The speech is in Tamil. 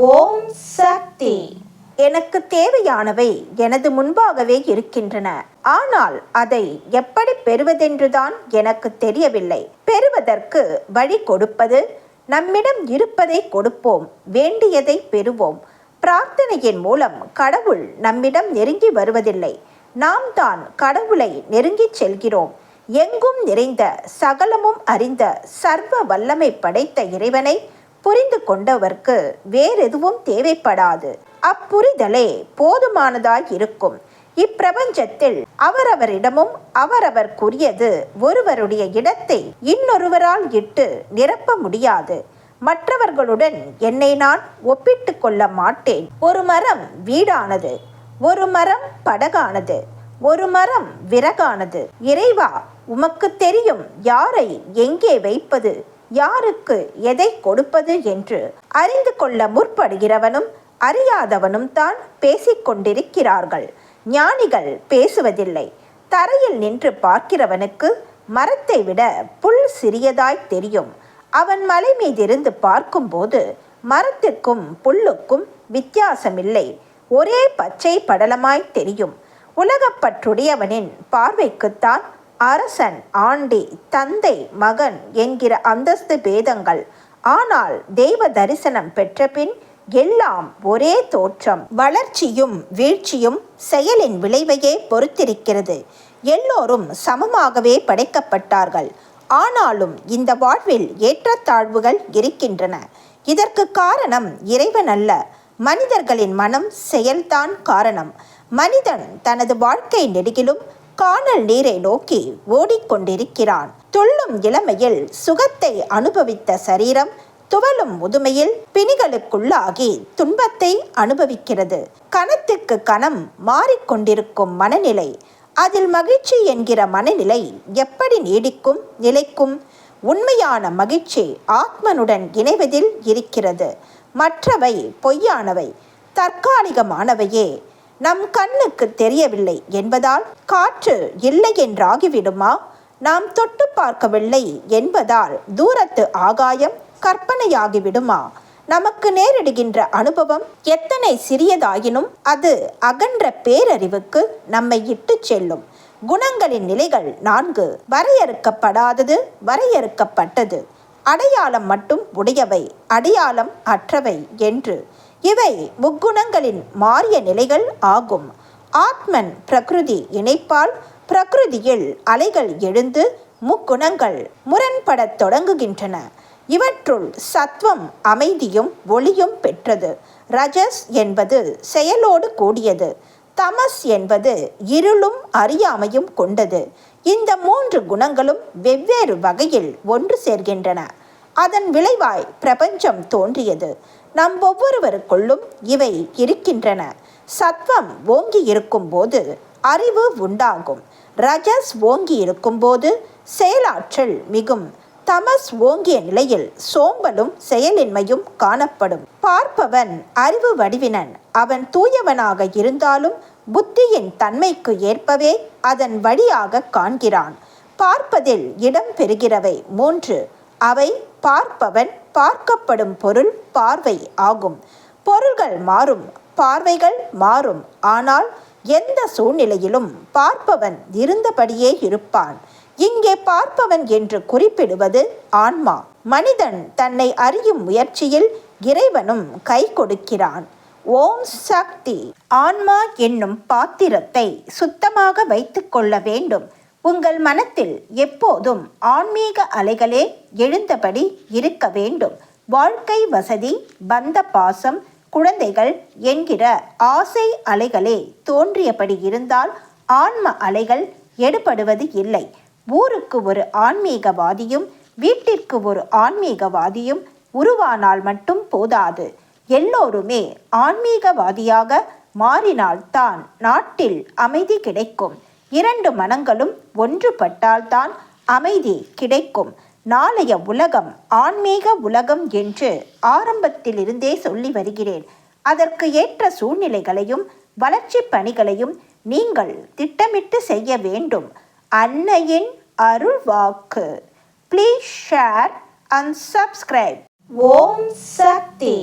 ஓம் சக்தி. எனக்கு தேவையானவை எனது முன்பாகவே இருக்கின்றன. ஆனால் அதை எப்படி பெறுவதென்றுதான் எனக்கு தெரியவில்லை. பெறுவதற்கு வழி கொடுப்பது நம்மிடம் இருப்பதை கொடுப்போம் வேண்டியதை பெறுவோம். பிரார்த்தனையின் மூலம் கடவுள் நம்மிடம் நெருங்கி வருவதில்லை. நாம் தான் கடவுளை நெருங்கிச் செல்கிறோம். எங்கும் நிறைந்த சகலமும் அறிந்த சர்வ வல்லமை படைத்த இறைவனை புரிந்து கொண்டவர்க்கு வேறெதுவும் தேவைப்படாது. அப்புரிதலே போதுமானதாய் இருக்கும் இப்பிரபஞ்சத்தில் அவரவரிடமும் அவரவர்க்குரியது ஒருவருடைய இடத்தை இன்னொருவரால் இட்டு நிரப்ப முடியாது. மற்றவர்களுடன் என்னை நான் ஒப்பிட்டு கொள்ள மாட்டேன். ஒரு மரம் வீடானது ஒரு மரம் படகானது ஒரு மரம் விறகானது. இறைவா உமக்கு தெரியும் யாரை எங்கே வைப்பது? யாருக்கு எதை கொடுப்பது என்று அறிந்து கொள்ள முற்படுகிறவனும் அறியாதவனும் தான் பேசிக்கொண்டிருக்கிறார்கள். ஞானிகள் பேசுவதில்லை. தரையில் நின்று பார்க்கிறவனுக்கு மரத்தை விட புல் சிறியதாய் தெரியும். அவன் மலை மீதிருந்து பார்க்கும்போது மரத்திற்கும் புல்லுக்கும் வித்தியாசமில்லை. ஒரே பச்சை படலமாய் தெரியும். உலகப்பற்றுடையவனின் பார்வைக்குத்தான் அரசன் ஆண்டி தந்தை மகன் என்கிற அந்தஸ்து பேதங்கள். ஆனால் தெய்வ தரிசனம் பெற்ற பின் எல்லாம் ஒரே தோற்றம். வளர்ச்சியும் வீழ்ச்சியும் செயலின் விளைவையே பொறுத்திருக்கிறது. எல்லோரும் சமமாகவே படைக்கப்பட்டார்கள். ஆனாலும் இந்த வாழ்வில் ஏற்றத்தாழ்வுகள் இருக்கின்றன. இதற்கு காரணம் இறைவன் அல்ல. மனிதர்களின் மனம் செயல்தான் காரணம். மனிதன் தனது வாழ்க்கை நெடுகிலும் காணல் நீரை நோக்கி ஓடிக்கொண்டிருக்கிறான். துள்ளும் இளமையில் சுகத்தை அனுபவித்த சரீரம் துவலும் முதுமையில் பிணிகளுக்குள்ளாகி துன்பத்தை அனுபவிக்கிறது. கணத்துக்கு கணம் மாறிக்கொண்டிருக்கும் மனநிலை அதில் மகிழ்ச்சி என்கிற மனநிலை எப்படி நீடிக்கும் நிலைக்கும்? உண்மையான மகிழ்ச்சி ஆத்மனுடன் இணைவதில் இருக்கிறது. மற்றவை பொய்யானவை தற்காலிகமானவையே. நம் கண்ணுக்கு தெரியவில்லை என்பதால் காற்று இல்லை என்றாகிவிடுமா? நாம் தொட்டு பார்க்கவில்லை என்பதால் தூரத்து ஆகாயம் கற்பனையாகிவிடுமா? நமக்கு நேரிடுகின்ற அனுபவம் எத்தனை சிறியதாயினும் அது அகன்ற பேரறிவுக்கு நம்மை இட்டு செல்லும். குணங்களின் நிலைகள் நான்கு. வரையறுக்கப்படாதது வரையறுக்கப்பட்டது. அடையாளம் மட்டும் உடையவை அடையாளம் அற்றவை என்று இவை முக்குணங்களின் மாறிய நிலைகள் ஆகும். ஆத்மன் பிரகிருதி இணைப்பால் பிரகிருதியில் அலைகள் எழுந்து முக்குணங்கள் முரண்படத் தொடங்குகின்றன. இவற்றுள் சத்வம் அமைதியும் ஒளியும் பெற்றது. ரஜஸ் என்பது செயலோடு கூடியது. தமஸ் என்பது இருளும் அறியாமையும் கொண்டது. இந்த மூன்று குணங்களும் வெவ்வேறு வகையில் ஒன்று சேர்கின்றன. அதன் விளைவாய் பிரபஞ்சம் தோன்றியது. நம் ஒவ்வொருவருக்குள்ளும் இவை இருக்கின்றன. சத்வம் ஓங்கி இருக்கும்போது அறிவு உண்டாகும். ரஜஸ் ஓங்கி இருக்கும்போது செயலாற்றல் மிகும். தமஸ் ஓங்கிய நிலையில் சோம்பலும் செயலின்மையும் காணப்படும். பார்ப்பவன் அறிவு வடிவினன். அவன் தூயவனாக இருந்தாலும் புத்தியின் தன்மைக்கு ஏற்பவே அதன் வழியாக காண்கிறான். பார்ப்பதில் இடம் பெறுகிறவை மூன்று. அவை பார்ப்பவன் பார்க்கப்படும் பொருள் பார்வை ஆகும். பொருள்கள் மாறும் பார்வைகள் மாறும். ஆனால் எந்த சூழ்நிலையிலும் பார்ப்பவன் இருந்தபடியே இருப்பான். இங்கே பார்ப்பவன் என்று குறிப்பிடுவது ஆன்மா. மனிதன் தன்னை அறியும் முயற்சியில் இறைவனும் கை கொடுக்கிறான். ஓம் சக்தி. ஆன்மா என்னும் பாத்திரத்தை சுத்தமாக வைத்துக்கொள்ள வேண்டும். உங்கள் மனத்தில் எப்போதும் ஆன்மீக அலைகளே எழுந்தபடி இருக்க வேண்டும். வாழ்க்கை வசதி பந்த பாசம் குழந்தைகள் என்கிற ஆசை அலைகளே தோன்றியபடி இருந்தால் ஆன்ம அலைகள் எடுபடுவது இல்லை. ஊருக்கு ஒரு ஆன்மீகவாதியும் வீட்டிற்கு ஒரு ஆன்மீகவாதியும் உருவானால் மட்டும் போதாது. எல்லோருமே ஆன்மீகவாதியாக மாறினால்தான் நாட்டில் அமைதி கிடைக்கும். இரண்டு மனங்களும் ஒன்றுபட்டால்தான் அமைதி கிடைக்கும். நாளைய உலகம் ஆன்மீக உலகம் என்று ஆரம்பத்திலிருந்தே சொல்லி வருகிறேன். அதற்கு ஏற்ற சூழ்நிலைகளையும் வளர்ச்சி பணிகளையும் நீங்கள் திட்டமிட்டு செய்ய வேண்டும். அன்னையின் அருள் வாக்கு please share and subscribe Om Shakti.